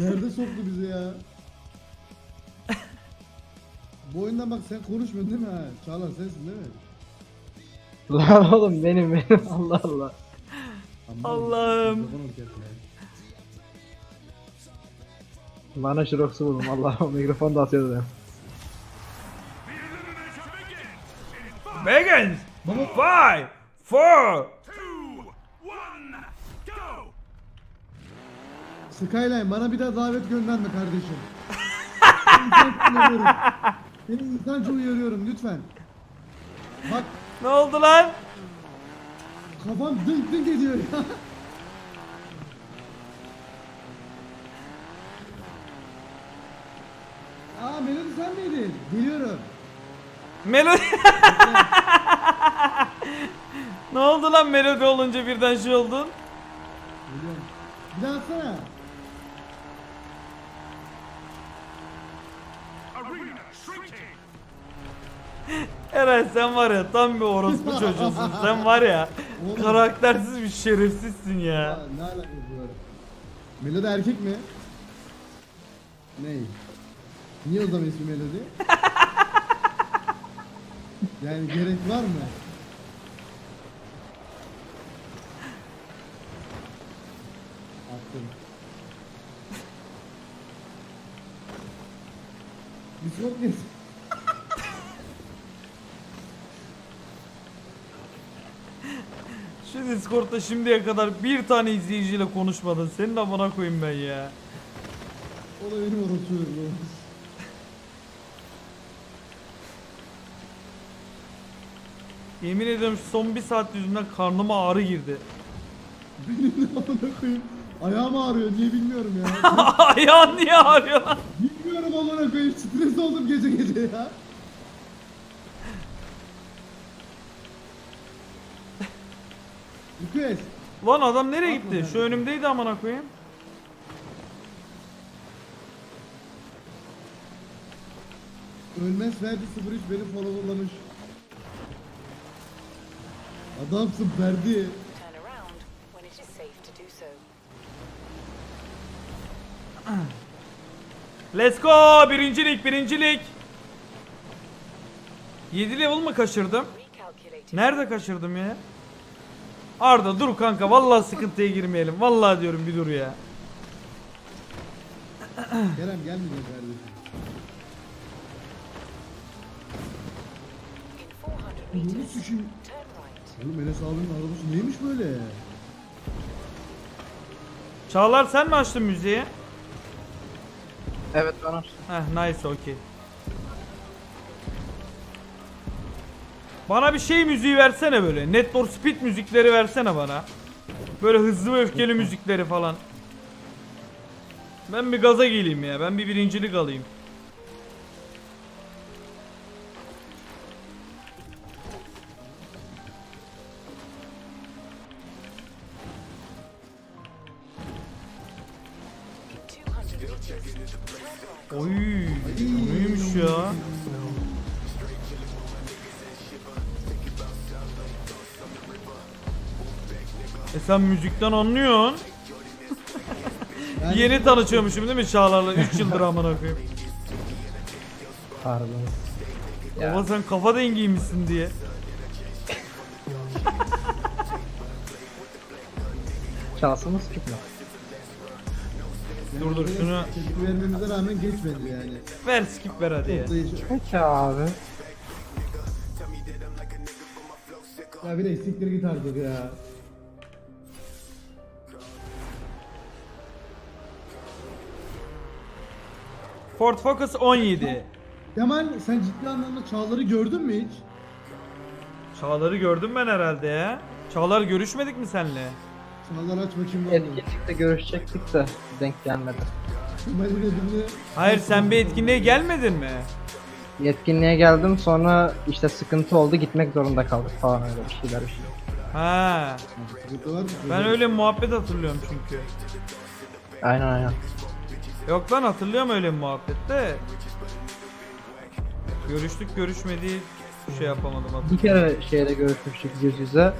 Derde soktu bizi ya. Bu oyundan bak sen konuşmuyorsun değil mi ha? Çağlar sensin değil mi? Lan oğlum benim benim Allah Allah. Allah'ım. ya. Bana Jirox'u buldum Allah'ım mikrofon da atıyordu ben. Begins! Five, four, Skyline bana bir daha davet gönderme kardeşim. Seni insanca uyarıyorum. Lütfen. Bak Ne oldu lan? kafam dınk dınk ediyor ya. Aa Melody sen miydin? Geliyorum. Melodi... ne oldu lan melodi olunca birden şey oldun? Geliyorum. Bir daha atsana. Eren sen var ya tam bir orospu çocuğusun. Sen var ya Oğlum. karaktersiz bir şerefsizsin ya. Ne alakası var? Melody erkek mi? Ney? Niye o zaman ismi Melody? yani gerek var mı? Attım. Discord ne? Şu Discord'da şimdiye kadar bir tane izleyiciyle konuşmadın. Senin amına koyayım ben ya. O da benim unutuyorum. Yemin ediyorum şu son bir saat yüzünden karnıma ağrı girdi. Benim de amına koyayım. Ayağım ağrıyor niye bilmiyorum ya. Ayağın niye ağrıyor lan? Amına koyayım stres oldum gece gece ya. Request. Lan adam nereye Atma gitti? Şu önümdeydi amına koyayım. Ölmez verdi 03 beni followlamış. Adamsın Ferdi. Turn around when it is safe to do so. Let's go! Birincilik, birincilik. 7 level mı kaçırdım? Nerede kaçırdım ya? Arda dur kanka vallahi sıkıntıya girmeyelim. Vallahi diyorum bir dur ya. Kerem gelmeyecek kardeşim. In 400 Bunu right. Oğlum Enes abinin arabası neymiş böyle? Çağlar sen mi açtın müziği? Evet bana. Heh nice okey. Bana bir şey müziği versene böyle. Net for Speed müzikleri versene bana. Böyle hızlı ve öfkeli müzikleri falan. Ben bir gaza geleyim ya. Ben bir birincilik alayım. Ya? E sen müzikten anlıyorsun. Ben- Yeni tanışıyormuşum değil mi Çağlar'la 3 yıldır amına koyayım. Pardon. Ya. Baba sen kafa dengiymişsin diye. Çalsın mı mi? Dur dur şunu Tepki vermemize rağmen geçmedi yani. ver skip ver hadi ya. Toplayıcı. Peki abi. Ya bir de siktir git artık ya. Ford Focus 17. Kemal sen ciddi anlamda Çağlar'ı gördün mü hiç? Çağlar'ı gördüm ben herhalde ya. Çağlar görüşmedik mi senle? Çağlar aç bakayım var mı? Etkinlikte görüşecektik de denk gelmedi. Hayır sen bir etkinliğe gelmedin mi? Yetkinliğe geldim sonra işte sıkıntı oldu gitmek zorunda kaldık falan öyle bir şeyler bir şeyler. Ha. Mı? Ben öyle muhabbet hatırlıyorum çünkü. Aynen aynen. Yok lan hatırlıyorum öyle muhabbette. Görüştük görüşmediği şey yapamadım Bir hatırlıyorum. kere şeyde görüşmüştük yüz yüze.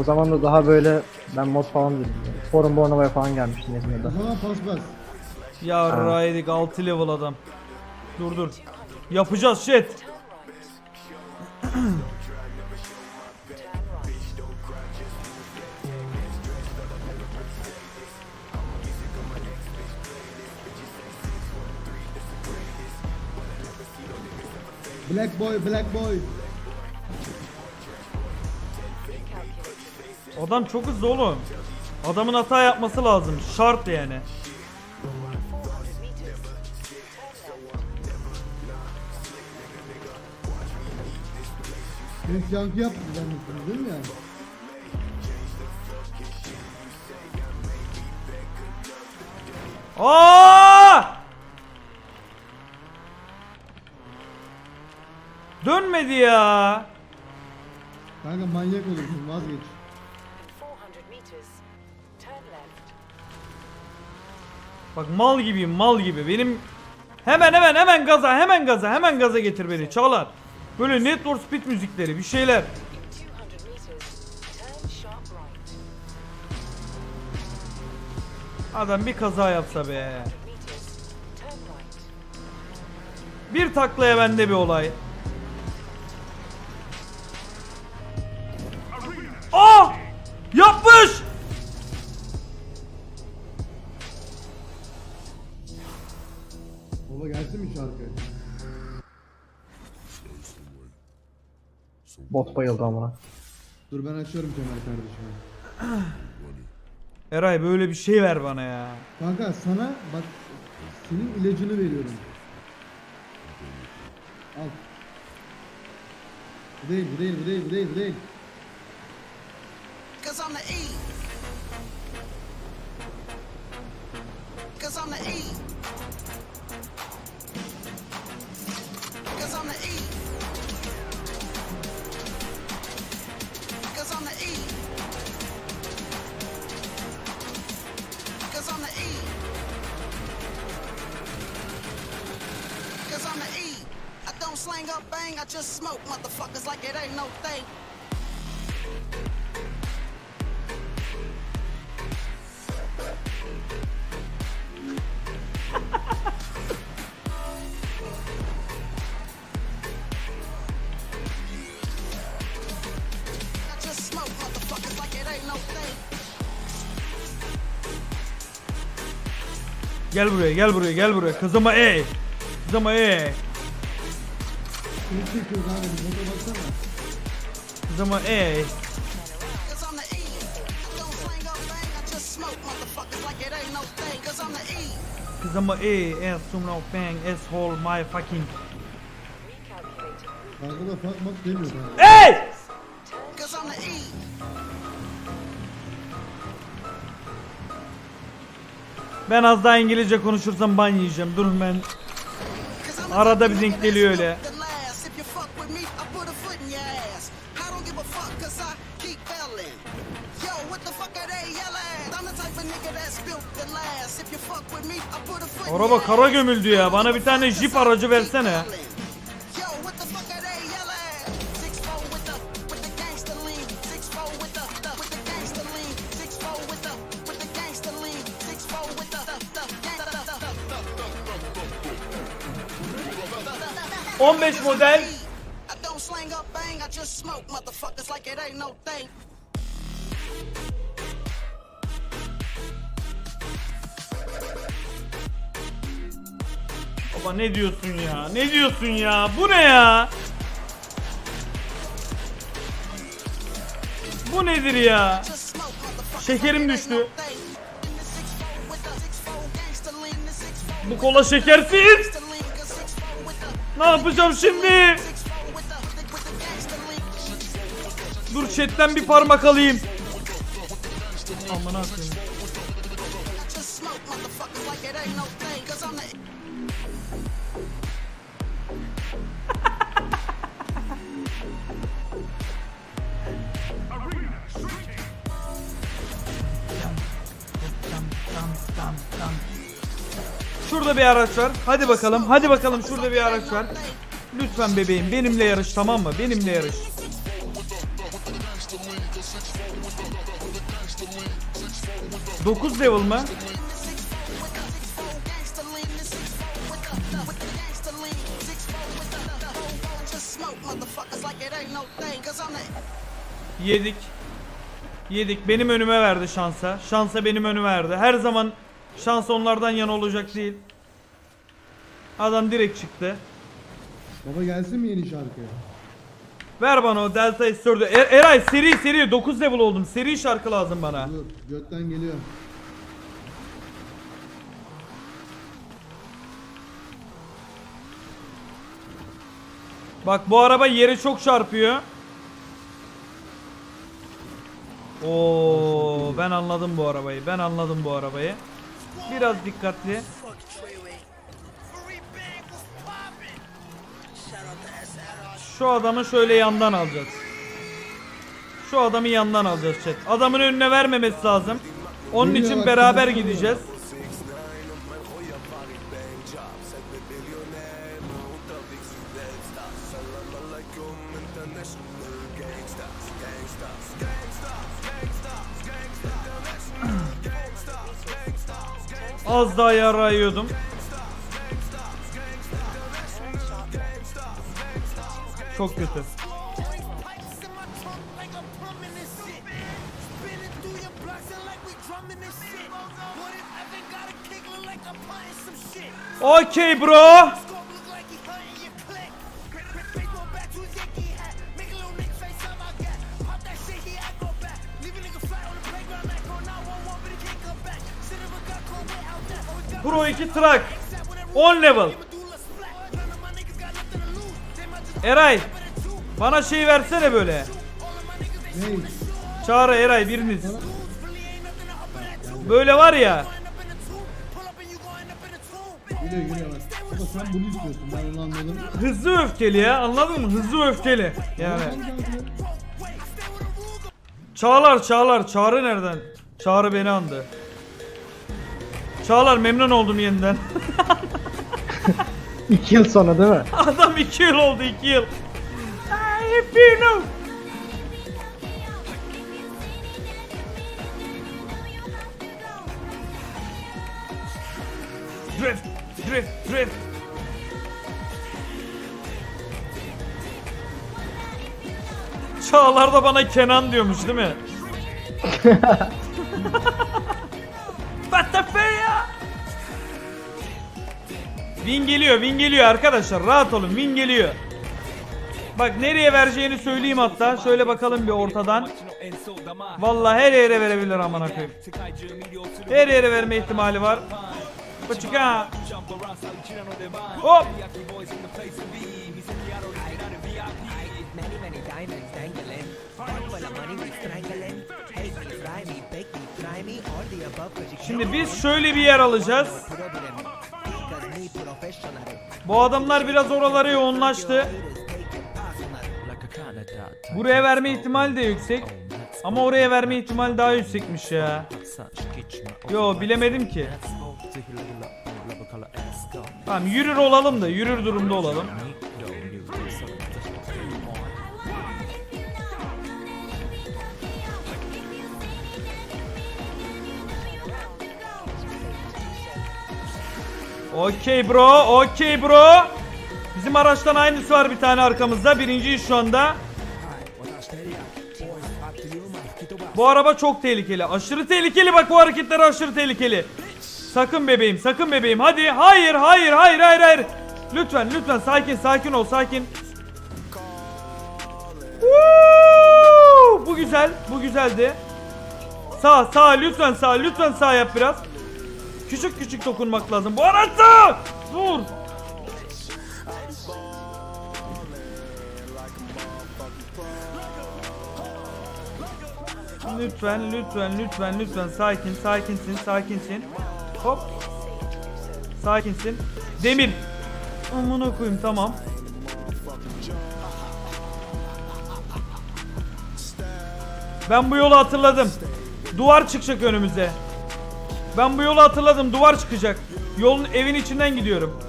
O zaman da daha böyle ben mod falan dedim. Forum Bornova'ya falan gelmiştim İzmir'de. zaman. Ya raydik 6 level adam. Dur dur. Yapacağız shit. Black boy, black boy. Adam çok hızlı oğlum. Adamın hata yapması lazım. Şart yani. 400 meters. Turn left. Ses yankı zannettim değil mi yani? Aa! Dönmedi ya. Kanka manyak olursun vazgeç. Bak mal gibiyim mal gibi. Benim hemen hemen hemen gaza hemen gaza hemen gaza getir beni Çağlar. Böyle network speed müzikleri bir şeyler. In 200 meters. Turn sharp right. Adam bir kaza yapsa be. Bir taklaya bende bir olay. Aa! Bot bayıldı amına. Dur ben açıyorum Kemal kardeşime. Eray böyle bir şey ver bana ya. Kanka sana bak senin ilacını veriyorum. Al. Bu değil, bu değil, bu değil, bu değil, bu değil. Cause I'm the E. Cause I'm the E. no thing. I just smoke motherfuckers like it ain't no thing. Gel buraya gel buraya gel buraya. Kızıma ey. Kızıma ey. Seni çekiyor kanka bir foto baksana. Kızıma ey. Cause I'm. Ass sumno bang asshole my fucking. Kanka da fuck mak demiyor kanka. Ey! Cause I'm the E. Ben az daha İngilizce konuşursam ban yiyeceğim. Durun ben. Arada bir denk öyle. Put a foot in Araba your kara gömüldü ya. Bana bir tane jip aracı versene. Yo, what the ne diyorsun ya? Ne diyorsun ya? Bu ne ya? Bu nedir ya? Şekerim düştü. Bu kola şekersiz. Ne yapacağım şimdi? Dur chatten bir parmak alayım. Amına koyayım. Şurada bir araç var. Hadi bakalım. Hadi bakalım şurada bir araç var. Lütfen bebeğim benimle yarış tamam mı? Benimle yarış. Dokuz level mı? Yedik. Yedik. Benim önüme verdi şansa. Şansa benim önüme verdi. Her zaman şans onlardan yana olacak değil. Adam direkt çıktı. Baba gelsin mi yeni şarkı? Ver bana o Delta S4'ü. Er- Eray seri seri 9 level oldum. Seri şarkı lazım bana. Dur götten geliyor. Bak bu araba yere çok çarpıyor. Oo ben anladım bu arabayı. Ben anladım bu arabayı. Biraz dikkatli. Şu adamı şöyle yandan alacağız. Şu adamı yandan alacağız chat. Adamın önüne vermemesi lazım. Onun için beraber gideceğiz. Like I'm punting some shit? Okay bro. Pro 2 track. 10 level. Eray. Bana şey versene böyle. Ney? Çağrı Eray biriniz. Böyle var ya. Geliyor geliyor. Baba sen bunu istiyorsun ben anladım. Hızlı öfkeli ya anladın mı? Hızlı öfkeli. Yani. Çağlar Çağlar Çağrı nereden? Çağrı beni andı. Çağlar memnun oldum yeniden. 2 yıl sonra değil mi? Adam 2 yıl oldu 2 yıl. Ay, Pino. Drift, drift, drift. Çağlar da bana Kenan diyormuş değil mi? Win geliyor, win geliyor arkadaşlar. Rahat olun, win geliyor. Bak nereye vereceğini söyleyeyim hatta. Şöyle bakalım bir ortadan. Vallahi her yere verebilir amına koyayım. Her yere verme ihtimali var. Hop. Above cause you Şimdi biz şöyle bir yer alacağız. Bu adamlar biraz oralara yoğunlaştı. Buraya verme ihtimali de yüksek. Ama oraya verme ihtimali daha yüksekmiş ya. Yo bilemedim ki. Tamam yürür olalım da yürür durumda olalım. Okey bro, okey bro. Bizim araçtan aynısı var bir tane arkamızda. Birinciyiz şu anda. Bu araba çok tehlikeli. Aşırı tehlikeli bak bu hareketler aşırı tehlikeli. Sakın bebeğim, sakın bebeğim. Hadi. Hayır, hayır, hayır, hayır, hayır. Lütfen, lütfen sakin, sakin ol, sakin. Woo! Bu güzel, bu güzeldi. Sağ, sağ, lütfen sağ, lütfen sağ yap biraz. Küçük küçük dokunmak lazım. Bu araçta! Dur. Lütfen, lütfen, lütfen, lütfen sakin, sakinsin, sakinsin. Hop. Sakinsin. Demir. Amına koyayım tamam. Ben bu yolu hatırladım. Duvar çıkacak önümüze. Ben bu yolu hatırladım. Duvar çıkacak. Yolun evin içinden gidiyorum.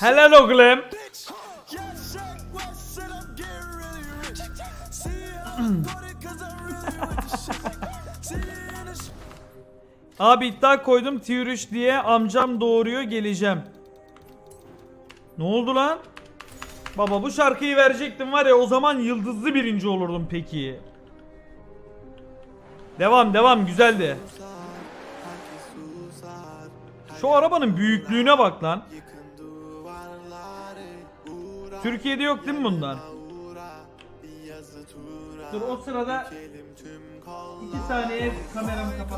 Helal oğlum. Abi iddia koydum tier 3 diye amcam doğuruyor geleceğim. Ne oldu lan? Baba bu şarkıyı verecektim var ya o zaman yıldızlı birinci olurdum peki. Devam devam güzeldi. Şu arabanın büyüklüğüne bak lan. Türkiye'de yok değil mi bundan? Dur o sırada iki saniye kameramı kapat.